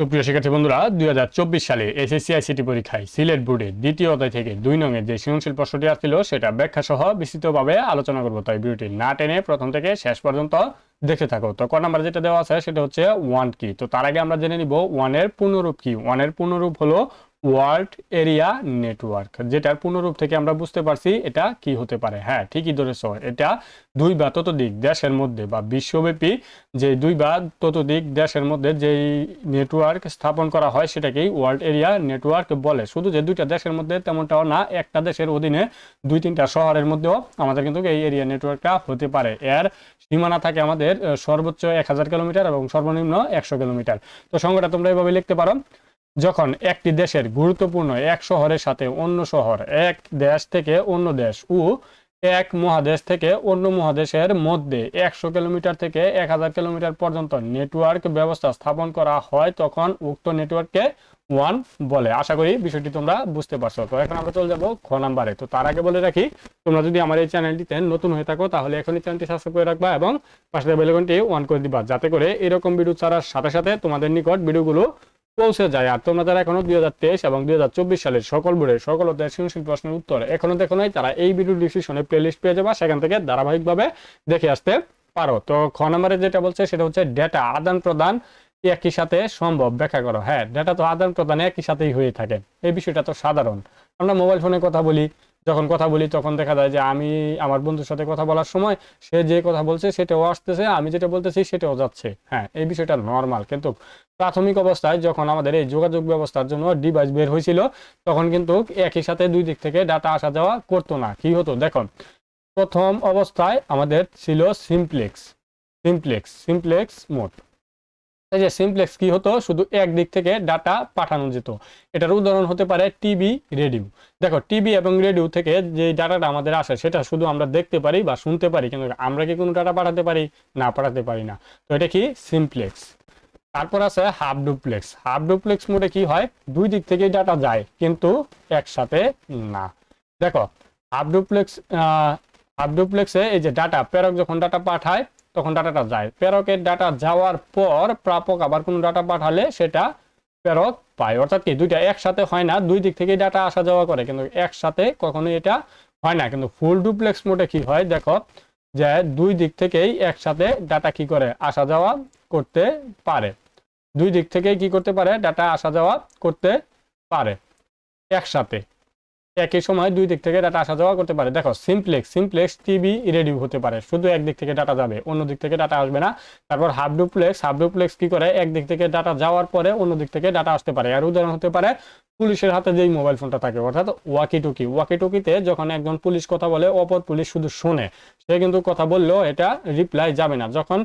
সুপ্রিয় শিক্ষার্থী বন্ধুরা, দুই হাজার চব্বিশ সালে এসএসসি আইসিটি পরীক্ষায় সিলেট বোর্ডে দ্বিতীয় অধ্যায় থেকে দুই নংয়ের যে সৃজনশীল প্রশ্নটি আসছিল, সেটা ব্যাখ্যা সহ বিস্তৃতভাবে আলোচনা করব। তাই ভিডিওটি না টেনে প্রথম থেকে শেষ পর্যন্ত দেখে থাকো। তো ক নাম্বার যেটা দেওয়া আছে, সেটা হচ্ছে ওয়ান কি তো তার আগে আমরা জেনে নিব ওয়ানের পূর্ণরূপ কি? ওয়ানের পূর্ণরূপ হলো ওয়ার্ল্ড এরিয়া নেটওয়ার্ক যেটার পূর্ণরূপ থেকে আমরা বুঝতে পারছি এটা কি হতে পারে। হ্যাঁ ঠিকই ধরেছ, এটা দুই বা ততোধিক দেশের মধ্যে বা বিশ্বব্যাপী যে দুই বা ততোধিক দেশের মধ্যে যেই নেটওয়ার্ক স্থাপন করা হয় সেটাকেই ওয়ার্ল্ড এরিয়া নেটওয়ার্ক বলে। শুধু যে দুইটা দেশের মধ্যে তেমনটাও না, একটা দেশের অধীনে দুই তিনটা শহরের মধ্যেও আমাদের কিন্তু এই এরিয়া নেটওয়ার্কটা হতে পারে। এর সীমানা থাকে আমাদের সর্বোচ্চ এক হাজার কিলোমিটার এবং সর্বনিম্ন একশো কিলোমিটার। তো সংখ্যাটা তোমরা এভাবে লিখতে পারো। যখন একটি দেশের গুরুত্বপূর্ণ এক শহরের সাথে অন্য শহর, এক দেশ থেকে অন্য দেশ ও এক মহাদেশ থেকে অন্য মহাদেশের মধ্যে একশো কিলোমিটার থেকে এক হাজার কিলোমিটার পর্যন্ত নেটওয়ার্ক ব্যবস্থা স্থাপন করা হয় তখন উক্ত নেটওয়ার্ককে ওয়ান বলে। আশা করি বিষয়টি তোমরা বুঝতে পারছ। তো এখন আমরা চলে যাব খ নাম্বারে। তো তার আগে বলে রাখি, তোমরা যদি আমার এই চ্যানেলটিতে নতুন হয়ে থাকো, তাহলে এখনই চ্যানেলটি সাবস্ক্রাইব করে রাখবা এবং পাশে বেলকনটি অন করে দিবা। যাতে করে এরকম ভিডিও ছাড়ার সাথে সাথে তোমাদের নিকট ভিডিওগুলো পৌঁছে যায়। আর তোমরা যারা এখনও দুই হাজার তেইশ এবং দুই হাজার চব্বিশ সালের সকল বোর্ডের, সকল অধ্যায় প্রশ্নের উত্তর এখনও দেখো নাই, তারা এই ভিডিও ডিসক্রিপশনে প্লেলিস্ট পেয়ে যাবা, সেখান থেকে ধারাবাহিকভাবে দেখে আসতে পারো। তো খ নম্বরে যেটা বলছে, সেটা হচ্ছে ডেটা আদান প্রদান একই সাথে সম্ভব, ব্যাখ্যা করো। হ্যাঁ ডেটা তো আদান প্রদান একই সাথেই হয়ে থাকে। এই বিষয়টা তো সাধারণ। আমরা মোবাইল ফোনে কথা বলি যখন কথা বলি, তখন দেখা যায় যে আমি আমার বন্ধুর সাথে কথা বলার সময় সে যে কথা বলছে সেটাও আসতেছে, আমি যেটা বলতেছি সেটাও যাচ্ছে। হ্যাঁ এই বিষয়টা নর্মাল কিন্তু প্রাথমিক অবস্থায় যখন আমাদের এই যোগাযোগ ব্যবস্থার জন্য ডিভাইস বের হয়েছিল, তখন কিন্তু একই সাথে দুই দিক থেকে ডাটা আসা যাওয়া করতো না। কি হতো? দেখো প্রথম অবস্থায় আমাদের ছিল সিমপ্লেক্স সিমপ্লেক্স সিমপ্লেক্স মোড এই যে সিমপ্লেক্স কি হতো? শুধু একদিক থেকে ডাটা পাঠানো যেত। এটার উদাহরণ হতে পারে টিভি রেডিও দেখো টিভি এবং রেডিও থেকে যে ডাটাটা আমাদের আসে, সেটা শুধু আমরা দেখতে পারি বা শুনতে পারি, কিন্তু আমরা কি কোনো ডাটা পাঠাতে পারি? না, পাঠাতে পারি না। তো এটা কি? সিমপ্লেক্স তারপর আছে হাফ ডুপ্লেক্স হাফ ডুপ্লেক্স মোডে কি হয়? দুই দিক থেকেই ডাটা যায়, কিন্তু একসাথে না। দেখো হাফ ডুপ্লেক্স হাফ ডুপ্লেক্সে এই যে ডাটা প্রেরক যখন ডাটা পাঠায় তখন ডাটাটা যায়। প্রেরকের ডাটা যাওয়ার পর প্রাপক আবার কোনো ডাটা পাঠালে সেটা প্রেরক পায়। অর্থাৎ কি, দুইটা একসাথে হয় না, দুই দিক থেকেই ডাটা আসা যাওয়া করে। কিন্তু একসাথে কখনোই এটা হয় না। কিন্তু ফুল ডুপ্লেক্স মোডে কি হয়, দেখো যে দুই দিক থেকেই একসাথে ডাটা কি করে আসা যাওয়া করতে পারে। দুই দিক থেকেই কি করতে পারে, ডাটা আসা যাওয়া করতে পারে একসাথে। একই সময় দুই দিক থেকে ডাটা আসা যাওয়া করতে পারে। দেখো সিমপ্লেক্স সিমপ্লেক্স টিভি রেডিও হতে পারে। শুধু একদিক থেকে ডাটা যাবে, অন্য দিক থেকে ডাটা আসবে না। তারপর হাফ ডুপ্লেক্স হাফ ডুপ্লেক্স কি করে? একদিক থেকে ডাটা যাওয়ার পরে অন্য দিক থেকে ডাটা আসতে পারে। আর উদাহরণ হতে পারে, পুলিশের হাতে যেই মোবাইল ফোনটা থাকে, অর্থাৎ ওয়াকি টুকি ওয়াকি টুকিতে যখন একজন পুলিশ কথা বলে, অপর পুলিশ শুধু শোনে। সে কিন্তু কথা বললেও এটা রিপ্লাই যাবে না। যখন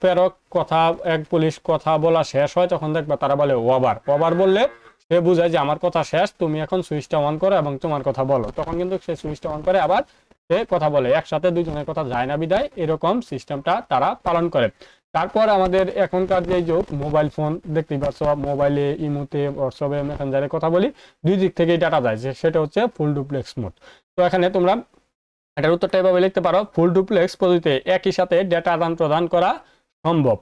প্রেরক কথা, এক পুলিশ কথা বলা শেষ হয়, তখন দেখবা তারা বলে ওভার ওভার বললে সে বুঝায় যে আমার কথা শেষ, তুমি এখন সুইচটা অন করো এবং তোমার কথা বলো। তখন কিন্তু সে সুইচটা অন করে আবার সে কথা বলে। একসাথে দুজনের কথা যায় না বিদায়, এরকম সিস্টেমটা তারা পালন করে। তারপর আমাদের এখনকার যে যুগ মোবাইল ফোন দেখতেই পাচ্ছ মোবাইলে ইমোতে হোয়াটসঅ্যাপে মেসেঞ্জারে কথা বলি, দুই দিক থেকেই ডাটা যায়। যে সেটা হচ্ছে ফুল ডুপ্লেক্স মোড তো এখানে তোমরা এটার উত্তরটা এভাবে লিখতে পারো ফুল ডুপ্লেক্স পদ্ধতিতে একই সাথে ডেটা আদান প্রদান করা সম্ভব।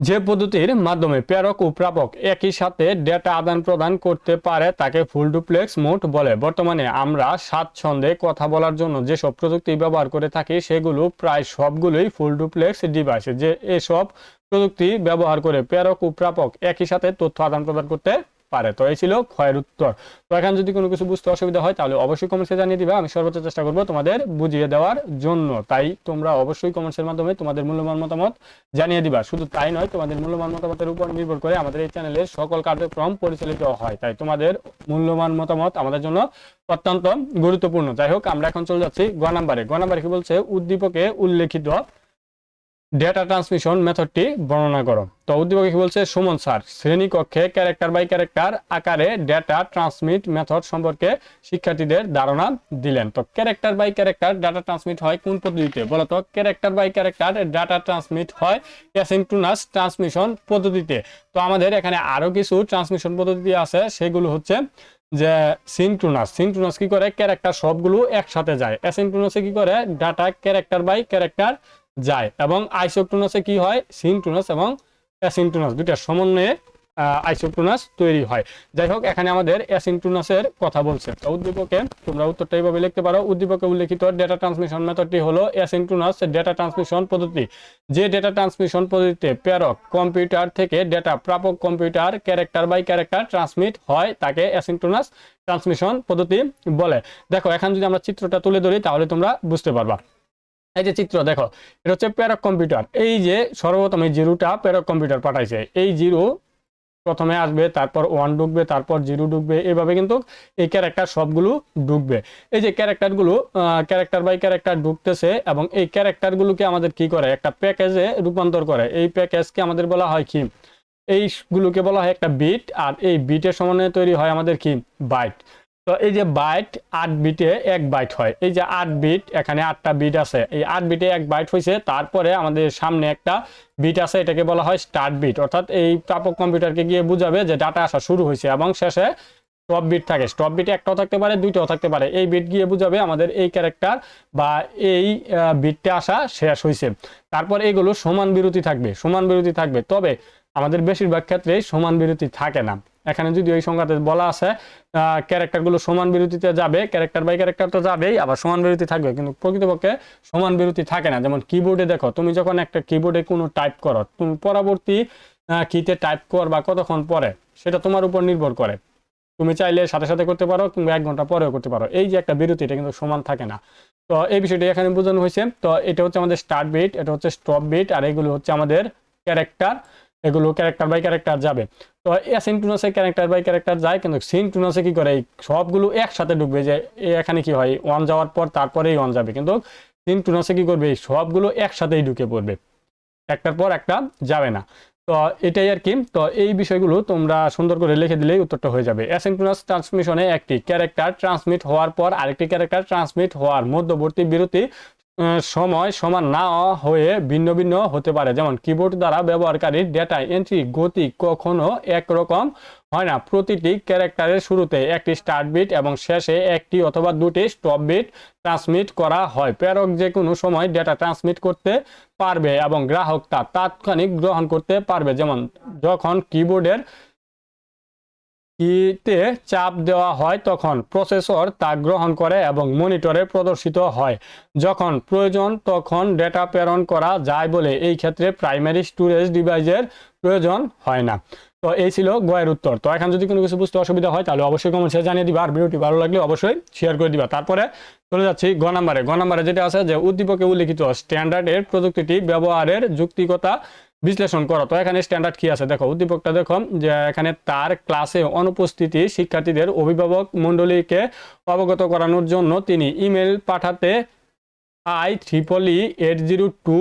যে পদ্ধতির মাধ্যমে প্রেরক ও প্রাপক একই সাথে ডেটা আদান প্রদান করতে পারে তাকে ফুল ডুপ্লেক্স মোড বলে। বর্তমানে আমরা স্বাচ্ছন্দে কথা বলার জন্য যেসব প্রযুক্তি ব্যবহার করে থাকি সেগুলো প্রায় সবগুলোই ফুল ডুপ্লেক্স ডিভাইস যে এসব প্রযুক্তি ব্যবহার করে প্রেরক ও প্রাপক একই সাথে তথ্য আদান প্রদান করতে পারে। তো এই ছিল ক্ষয়ের উত্তর। তো এখন যদি কোনো কিছু বুঝতে অসুবিধা হয়, তাহলে অবশ্যই কমেন্টসে জানিয়ে দিবে। আমি সর্বোচ্চ চেষ্টা করব তোমাদের বুঝিয়ে দেওয়ার জন্য। তাই তোমরা অবশ্যই কমেন্টসের মাধ্যমে তোমাদের মূল্যবান মতামত জানিয়ে দিবা। শুধু তাই নয়, তোমাদের মূল্যবান মতামতের উপর নির্ভর করে আমাদের এই চ্যানেলের সকল কার্যক্রম পরিচালিত হয়। তাই তোমাদের মূল্যবান মতামত আমাদের জন্য অত্যন্ত গুরুত্বপূর্ণ। যাই হোক, আমরা এখন চলে যাচ্ছি গ নাম্বারে। গ নাম্বারে কি বলছে? উদ্দীপকে উল্লেখিত ডেটা ট্রান্সমিশন মেথডটি বর্ণনা করো। তো উদ্দীপকে কি বলছে? সুমন স্যার, শ্রেণীকক্ষে ক্যারেক্টার বাই ক্যারেক্টার আকারে ডেটা ট্রান্সমিট মেথড সম্পর্কে শিক্ষার্থীদের ধারণা দিলেন। তো character by character data transmit হয় কোন পদ্ধতিতে? বলতো character by character data transmit হয় অ্যাসিনক্রোনাস ট্রান্সমিশন পদ্ধতিতে। তো আমাদের এখানে আরও কিছু ট্রান্সমিশন পদ্ধতি আছে, সেগুলো হচ্ছে যে সিনক্রোনাস সিনক্রোনাস কি করে? ক্যারেক্টার সবগুলো একসাথে যায়। অ্যাসিনক্রোনাসে কি করে? ডাটা ক্যারেক্টার বাই ক্যারেক্টার যায়। এবং আইসোক্রোনাসে কি হয়? সিনক্রোনাস এবং অ্যাসিনটুনাস দুইটার সমন্বয়ে আইসোটুনাস তৈরি হয়। যাই হোক, এখানে আমাদের অ্যাসিনটুনাসের কথা বলছে। তো উদ্দীপকে তোমরা উত্তরটা এইভাবে লিখতে পারো। উদ্দীপকে উল্লেখিত ডেটা ট্রান্সমিশন মেথডটি হলো অ্যাসিনটুনাস ডেটা ট্রান্সমিশন পদ্ধতি। যে ডেটা ট্রান্সমিশন পদ্ধতিতে প্রেরক কম্পিউটার থেকে ডেটা প্রাপক computer character by character transmit হয়, তাকে অ্যাসিনটুনাস ট্রান্সমিশন পদ্ধতি বলে। দেখো, এখন যদি আমরা চিত্রটা তুলে ধরি, তাহলে তোমরা বুঝতে পারবা। এই যে চিত্র, দেখো, এটা হচ্ছে প্যারক কম্পিউটার এই যে সর্বপ্রথম এই জিরোটা প্যারক কম্পিউটার পাঠাইছে। এই জিরো প্রথমে আসবে, তারপর ওয়ান ঢুকবে, তারপর জিরো ঢুকবে, এভাবে কিন্তু এই ক্যারেক্টার সবগুলো ঢুকবে। এই যে ক্যারেক্টারগুলো ক্যারেক্টার বাই ক্যারেক্টার ঢুকতেছে এবং এই ক্যারেক্টারগুলোকে আমাদের কি করে? একটা প্যাকেজে রূপান্তর করে। এই প্যাকেজকে আমাদের বলা হয় কি? এইগুলোকে বলা হয় একটা বিট আর এই বিটের সমন্বয়ে তৈরি হয় আমাদের কি? বাইট তো এই যে বাইট আট বিটে এক বাইট হয়। এই যে আট বিট এখানে আটটা বিট আছে। এই আট বিটে এক বাইট হয়েছে তারপরে আমাদের সামনে একটা বিট আছে, এটাকে বলা হয় স্টার্ট বিট অর্থাৎ এই প্রাপক কম্পিউটারকে গিয়ে বুঝাবে যে ডাটা আসা শুরু হয়েছে এবং শেষে স্টপ বিট থাকে। স্টপ বিট একটাও থাকতে পারে, দুইটাও থাকতে পারে। এই বিট গিয়ে বুঝাবে আমাদের এই ক্যারেক্টার বা এই বিটটা আসা শেষ হয়েছে তারপর এগুলো সমান বিরতি থাকবে, সমান বিরতি থাকবে। তবে আমাদের বেশিরভাগ ক্ষেত্রে সমান বিরতি থাকে না। এখানে যদি ওই সংখ্যাতে বলা আছে ক্যারেক্টারগুলো সমান বিরতিতে যাবে ক্যারেক্টার বাই ক্যারেক্টার তো যাবেই, আবার সমান বিরতি থাকবে, কিন্তু প্রকৃতপক্ষে সমান বিরতি থাকে না। যেমন কিবোর্ডে দেখো, তুমি যখন একটা কিবোর্ডে কোনো টাইপ করো, তুমি পরবর্তী কিতে টাইপ করবা কতক্ষণ পরে, সেটা তোমার উপর নির্ভর করে। তুমি চাইলে সাথে সাথে করতে পারো কিংবা এক ঘণ্টা পরেও করতে পারো। এই যে একটা বিরতি, এটা কিন্তু সমান থাকে না। তো এই বিষয়টি এখানে বোঝানো হয়েছে। তো এটা হচ্ছে আমাদের স্টার্ট বিট এটা হচ্ছে স্টপ বিট আর এগুলো হচ্ছে আমাদের ক্যারেক্টার এগুলো ক্যারেক্টার বাই ক্যারেক্টার যাবে। তো অ্যাসিনটুনাসে ক্যারেক্টার বাই ক্যারেক্টার যায়, কিন্তু সিনটুনাসে কি করে? সবগুলো একসাথে ঢুকবে যে এখানে কি হয়? ওয়ান যাওয়ার পর তারপরেই ওয়ান যাবে। কিন্তু সিনটুনাসে কি করবে? সবগুলো একসাথেই ঢুকে পড়বে। একটার পর একটা যাবে না। তো এটাই আর কি। তো এই বিষয়গুলো তোমরা সুন্দর করে লিখে দিলেই উত্তরটা হয়ে যাবে। অ্যাসিনটুনাস ট্রান্সমিশনে একটি ক্যারেক্টার ট্রান্সমিট হওয়ার পর আরেকটি ক্যারেক্টার ট্রান্সমিট হওয়ার মধ্যবর্তী বিরতি সময় সমান না হয়ে ভিন্ন ভিন্ন হতে পারে। যেমন কিবোর্ড দ্বারা ব্যবহারকারীর ডেটা এন্ট্রি গতি কখনো একরকম হয় না। প্রতিটি ক্যারেক্টারের শুরুতে একটি স্টার্ট বিট এবং শেষে একটি অথবা দুটি স্টপ বিট ট্রান্সমিট করা হয়। প্রেরক যে কোনো সময় ডেটা ট্রান্সমিট করতে পারবে এবং গ্রাহক তা তাৎক্ষণিক গ্রহণ করতে পারবে। যেমন যখন কিবোর্ডের কিতে চাপ দেওয়া হয় তখন প্রসেসর তা গ্রহণ করে এবং মনিটরে প্রদর্শিত হয়। যখন প্রয়োজন তখন ডেটা প্রেরণ করা যায় বলে এই ক্ষেত্রে প্রাইমারি স্টোরেজ ডিভাইসের প্রয়োজন হয় না। তো এই ছিল গয়ের উত্তর। তো এখন যদি কোনো কিছু বুঝতে অসুবিধা হয় তাহলে অবশ্যই কমেন্টসে জানিয়ে দিবা। আর ভিডিওটি ভালো লাগলে অবশ্যই শেয়ার করে দিবা। তারপরে চলে যাচ্ছি গ নাম্বারে। গ নাম্বারে যেটা আছে যে উদ্দীপকে উল্লিখিত স্ট্যান্ডার্ডের প্রযুক্তিটি ব্যবহারের যুক্তিকতা বিশ্লেষণ করো। তো এখানে স্ট্যান্ডার্ড কি আছে? দেখো, উদ্দীপকটা দেখো, যে এখানে তার ক্লাসে অনুপস্থিতি শিক্ষার্থীদের অভিভাবক মণ্ডলীকে অবগত করানোর জন্য তিনি ইমেল পাঠাতে I triple E eight zero two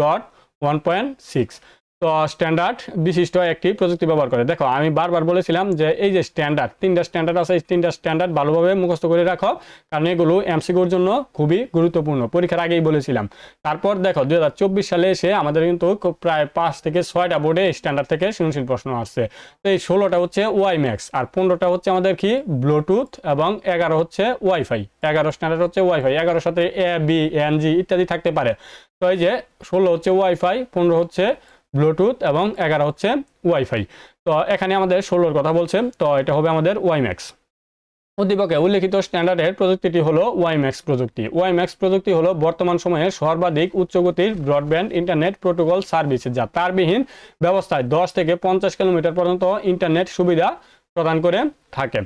dot one point six তো স্ট্যান্ডার্ড বিশিষ্ট একটি প্রযুক্তি ব্যবহার করে। দেখো, আমি বারবার বলেছিলাম যে এই যে স্ট্যান্ডার্ড তিনটা স্ট্যান্ডার্ড আছে, এই তিনটা স্ট্যান্ডার্ড ভালোভাবে মুখস্থ করে রাখো, কারণ এগুলো এমসিকিউর জন্য খুবই গুরুত্বপূর্ণ। পরীক্ষার আগেই বলেছিলাম। তারপর দেখো দু হাজার চব্বিশ সালে এসে আমাদের কিন্তু প্রায় পাঁচ থেকে ছয়টা বোর্ডে স্ট্যান্ডার্ড থেকে সৃজনশীল প্রশ্ন আসছে। তো এই ষোলোটা হচ্ছে ওয়াই ম্যাক্স আর পনেরোটা হচ্ছে আমাদের কি? ব্লুটুথ এবং এগারো হচ্ছে ওয়াইফাই এগারো স্ট্যান্ডার্ড হচ্ছে ওয়াইফাই এগারোর সাথে এ বি এন জি ইত্যাদি থাকতে পারে। তো এই যে ষোলো হচ্ছে ওয়াইফাই পনেরো হচ্ছে ব্লুটুথ এবং এগারো হচ্ছে ওয়াইফাই। তো এখানে আমাদের ষোলোর কথা বলছে তো এটা হবে আমাদের ওয়াইম্যাক্স। উদ্দীপকে উল্লেখিত স্ট্যান্ডার্ডের প্রযুক্তিটি হলো ওয়াইম্যাক্স প্রযুক্তি। ওয়াইম্যাক্স প্রযুক্তি হলো বর্তমান সময়ে সর্বাধিক উচ্চগতির ব্রডব্যান্ড ইন্টারনেট প্রোটোকল সার্ভিস যা তারবিহীন ব্যবস্থায় দশ থেকে পঞ্চাশ কিলোমিটার পর্যন্ত ইন্টারনেট সুবিধা প্রদান করে থাকে।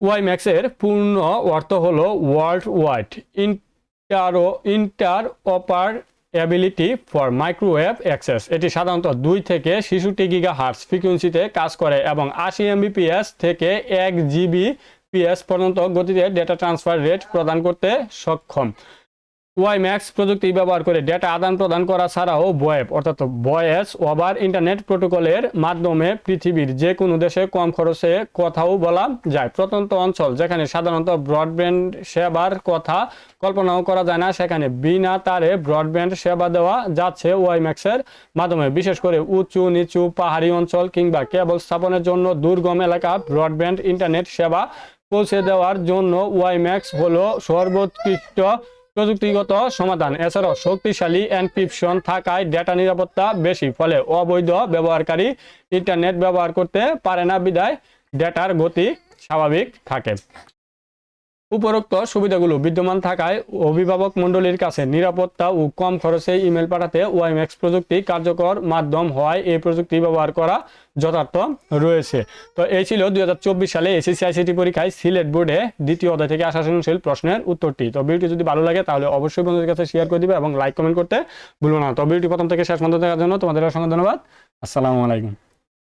ওয়াইম্যাক্সের পূর্ণ অর্থ হলো world wide intero interoperability for microwave access এটি সাধারণত দুই থেকে শিশুটি গিগা হার্স ফ্রিকুয়েন্সিতে কাজ করে এবং আশি এমবিপিএস থেকে এক জিবি পিএস পর্যন্ত গতিতে ডেটা ট্রান্সফার রেট প্রদান করতে সক্ষম। ওয়াইম্যাক্স প্রযুক্তি ব্যবহার করে ডেটা আদান প্রদান করা ছাড়াও ওয়েব অর্থাৎ ভয়েস ওভার ইন্টারনেট প্রোটোকলের মাধ্যমে পৃথিবীর যে কোনো দেশে কম খরচে কথাও বলা যায়। প্রত্যন্ত অঞ্চল, যেখানে সাধারণত ব্রডব্যান্ড সেবার কথা কল্পনাও করা যায় না, সেখানে বিনা তারে ব্রডব্যান্ড সেবা দেওয়া যাচ্ছে ওয়াই ম্যাক্সের মাধ্যমে। বিশেষ করে উঁচু নিচু পাহাড়ি অঞ্চল কিংবা কেবল স্থাপনের জন্য দুর্গম এলাকা ব্রডব্যান্ড ইন্টারনেট সেবা পৌঁছে দেওয়ার জন্য ওয়াই ম্যাক্স হলো সর্বোৎকৃষ্ট প্রযুক্তিগত সমাধান। এছাড়াও শক্তিশালী এনক্রিপশন থাকায় ডেটা নিরাপত্তা বেশি, ফলে অবৈধ ব্যবহারকারী ইন্টারনেট ব্যবহার করতে পারে না বিদায় ডেটার গতি স্বাভাবিক থাকে। উপরোক্ত সুবিধাগুলো বিদ্যমান থাকায় অভিভাবক মণ্ডলীর কাছে নিরাপত্তা ও কম খরচে ইমেল পাঠাতে ওয়াইম্যাক্স প্রযুক্তি কার্যকর মাধ্যম হওয়ায় এই প্রযুক্তি ব্যবহার করা যথার্থ রয়েছে। তো এই ছিল দুই হাজার চব্বিশ সালে এসএসসি আইসিটি পরীক্ষায় সিলেট বোর্ডে দ্বিতীয় অধ্যায় থেকে আসা সৃজনশীল প্রশ্নের উত্তরটি। তো ভিডিওটি যদি ভালো লাগে, তাহলে অবশ্যই বন্ধুদের কাছে শেয়ার করে দিবে এবং লাইক কমেন্ট করতে ভুলো না। তো ভিডিওটি প্রথম থেকে শেষ পর্যন্ত দেখার জন্য তোমাদের অসংখ্য ধন্যবাদ। আসসালামু আলাইকুম।